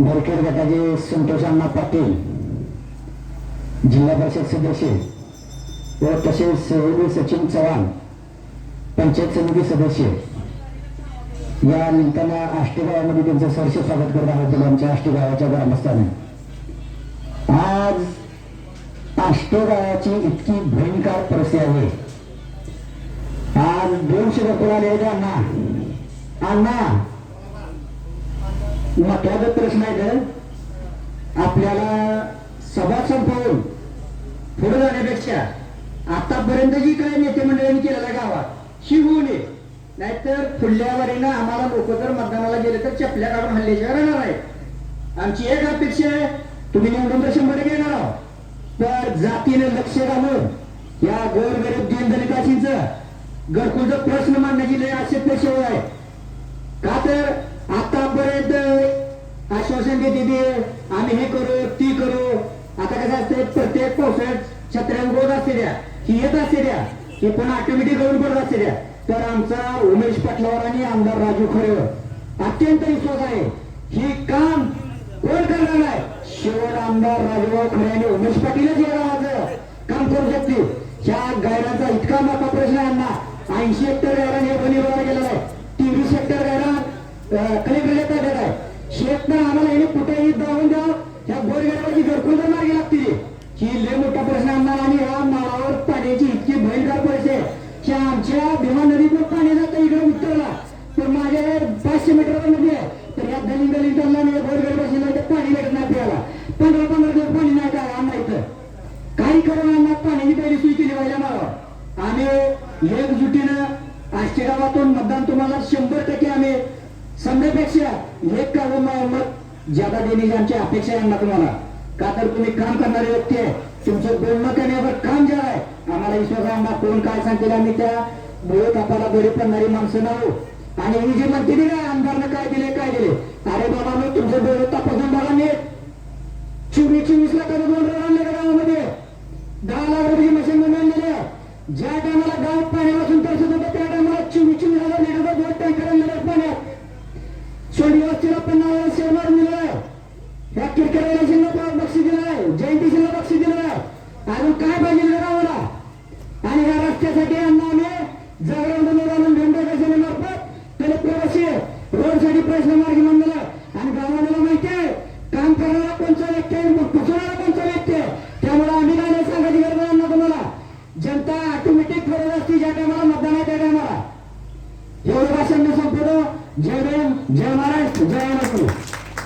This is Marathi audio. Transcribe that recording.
बोरखेड गटाचे संतोष अण्णा पाटील जिल्हा परिषद सदस्य व तसेच सहयोगी सचिन चव्हाण पंचायत समिती सदस्य. या निमित्तानं आष्टी गावामध्ये त्यांचं सहर्ष स्वागत करत आहोत आमच्या आष्टी गावाच्या ग्रामस्थाने. आज आष्टी गावाची इतकी भयंकर परिस्थिती आहे. आज दोनशे रुपये आले अण्णा. अण्णा महत्त्वाचा प्रश्न आहे का? आपल्याला सभा संपवून पुढे जाण्यापेक्षा आतापर्यंत जी काही नेते मंडळांनी केलेलं आहे गावात? ही होऊ नये. नाहीतर पुढल्या वरीनं आम्हाला लोक जर मतदानाला गेले तर चपल्या काढून हल्ल्याच्या राहणार आहे आमची एक अपेक्षा आहे तुम्ही निवडून तर शंभर घेणार आहोत. तर जातीने लक्ष घालून या गोरगरीब दीनदलिताशींचं घरकुलचा प्रश्न मांडण्याची लय अपेक्षा आहे. का तर आतापर्यंत आश्वासन ते. आम्ही हे करू ती करू. आता कसं असते प्रत्येक पावसाळ्यात छत्र्या उगवत असते द्या ही येत असते द्या ही पण ऑटोमॅटिक करून पडत असते द्या तर आमचा उमेश पाटलावर आणि आमदार राजू खरेवर अत्यंत विश्वास आहे. ही काम कोण करणार आहे? शेवट आमदार राजूभाऊ खरे आणि उमेश पाटीलच या गावाचं काम करू शकतील. ह्या गायरांचा इतका मोठा प्रश्न आहे यांना ऐंशी हेक्टर गायरान हे बनिर्वाला गेलेला आहे. तेवीस हेक्टर गायरान कलेक्टरच्या ताब्यात हे कुठेही द्या ह्या गोरगरिबाची घरकुल मार्गी लागतील ही लय मोठा प्रश्न आणणार आणि ह्या माळावर पाण्याची इतकी भयंकर परिस्थिती की आमच्या भीमा नदीतून पाणी जातं इकडे उत्तरला. तर माझ्या पाचशे मीटर नदी आहे. तर या दलित नाही आणि गोरगरिबाशीला तर पाणी भेटत नाही प्यायला पंधरा पंधरा दिवस पाणी नाही काय आणणार इथं. काही करून आम्हाला पाण्याची पहिली सुई केली पाहिजे माळावर आम्ही एकजुटीनं आष्टी गावातून मतदान तुम्हाला शंभर टक्के आम्ही समजापेक्षा एक का मत ज्यादा देण्याची आमची अपेक्षा आहे ना तुम्हाला? का तर तुम्ही काम करणारे व्यक्ती आहे. तुमचं बोलणं करण्यावर काम जे आहे. आम्हाला विश्वास आहे आम्हाला कोण काय सांगतील आम्ही त्या मुळे तापाला बरी पडणारी माणसं नाव आणि ही जी म्हणते ना आमदारनं काय दिले काय दिले? अरे बाबा मी तुमचं डोळे तपासून बघा नीट चोवीस चोवीस लाखाचं दोन रन आणले का गावामध्ये? दहा लाख रुपये मशीन बनवून आणलेले. ज्या टायमाला गाव पाण्यापासून तरसत होतं त्या टायमाला चोवीस चोवीस हजार लिटरचा दोन टँकर शिल्लक बक्षीस दिलं आहे जयंती शिल्लक बक्षीस दिलं आहे अजून काय पाहिजे गावाला आणि या रस्त्यासाठी यांना आम्ही जागरण धंदा मार्फत त्याला प्रवासी रोडसाठी प्रश्न मार्गी मंडळ. आणि गावाला माहिती आहे काम करणारा कोणचा व्यक्ती आहे मग फसवणारा व्यक्ती त्यामुळे आम्ही काय नाही सांगायची गरज नाही तुम्हाला. जनता ऑटोमॅटिक ठरवत असते ज्या टायमाला मतदान आहे त्या टायमाला. एवढं भाषण मी संपवतो. जय भीम जय महाराष्ट्र जय महाराष्ट्र